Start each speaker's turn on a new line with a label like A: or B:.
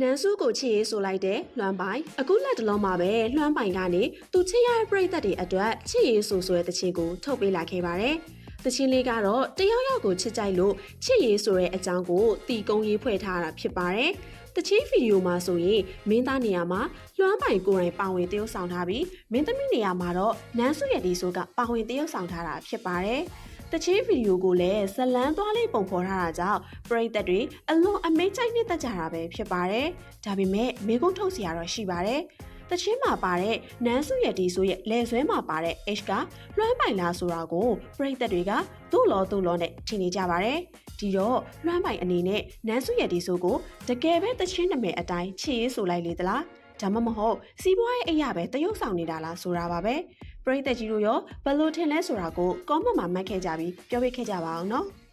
A: နန်းစုကိုချစ်ရေးဆိုလိုက်တဲ့လွမ်းပိုင်အခုလက်တလုံးမှာပဲလွမ်းပိုင်ကနေသူချစ်ရတဲ့ပရိသတ်တွေအတွက်ချစ်ရေးဆိုဆိုတဲ့တခြင်းကိုထုတ်ပေးလာခဲ့ပါတယ်။တခြင်းလေးကတော့တယောက်ယောက်ကိုချစ်ကြိုက်လို့ချစ်ရေးဆိုတဲ့အကြောင်းကိုတီကုံရေးဖွဲ့ထားတာဖြစ်ပါတယ်။တချင်းဗီဒီယိုမှာဆိုရင်မင်းသားနေရာမှာလွမ်းပိုင်ကိုယ်တိုင်ပါဝင်တရုပ်ဆောင်ထားပြီးမင်းသမီးနေရာမှာတော့နန်းစုရဲ့ဒီဆိုကပါဝင်တရုပ်ဆောင်ထားတာဖြစ်ပါတယ်။ တချင်းဗီဒီယိုကိုလည်းဇလန်းသွားလေးပုံဖော်ထားတာကြောင့်ပရိသတ်တွေအလွန်အမိတ်ကြိုက်နေတတ်ကြတာပဲဖြစ်ပါတယ်။ဒါပေမဲ့မေကုန်းထုတ်စရာတော့ရှိပါတယ်။တချင်းမှာပါတဲ့နန်းစုရဲ့ဒီဆိုရဲ့လဲဆွဲမှာပါတဲ့ H ကလွှမ်းပိုင်လားဆိုတာကိုပရိသတ်တွေကသူ့လောသူ့လောနဲ့ထင်နေကြပါတယ်။ဒီတော့လွှမ်းပိုင်အနေနဲ့နန်းစုရဲ့ဒီဆိုကိုတကယ်ပဲတချင်းနာမည်အတိုင်းချစ်ရေးဆိုလိုက်လေသလား။ဒါမှမဟုတ်စီးပွားရေးအရာပဲတရုပ်ဆောင်နေတာလားဆိုတာပါပဲ။ ပရိသတ်ကြီးတို့ရောဘယ်လိုထင်လဲဆိုတာကို comment မှာမှတ်ခဲ့ကြပြီးပြောပြခဲ့ကြပါအောင်နော်။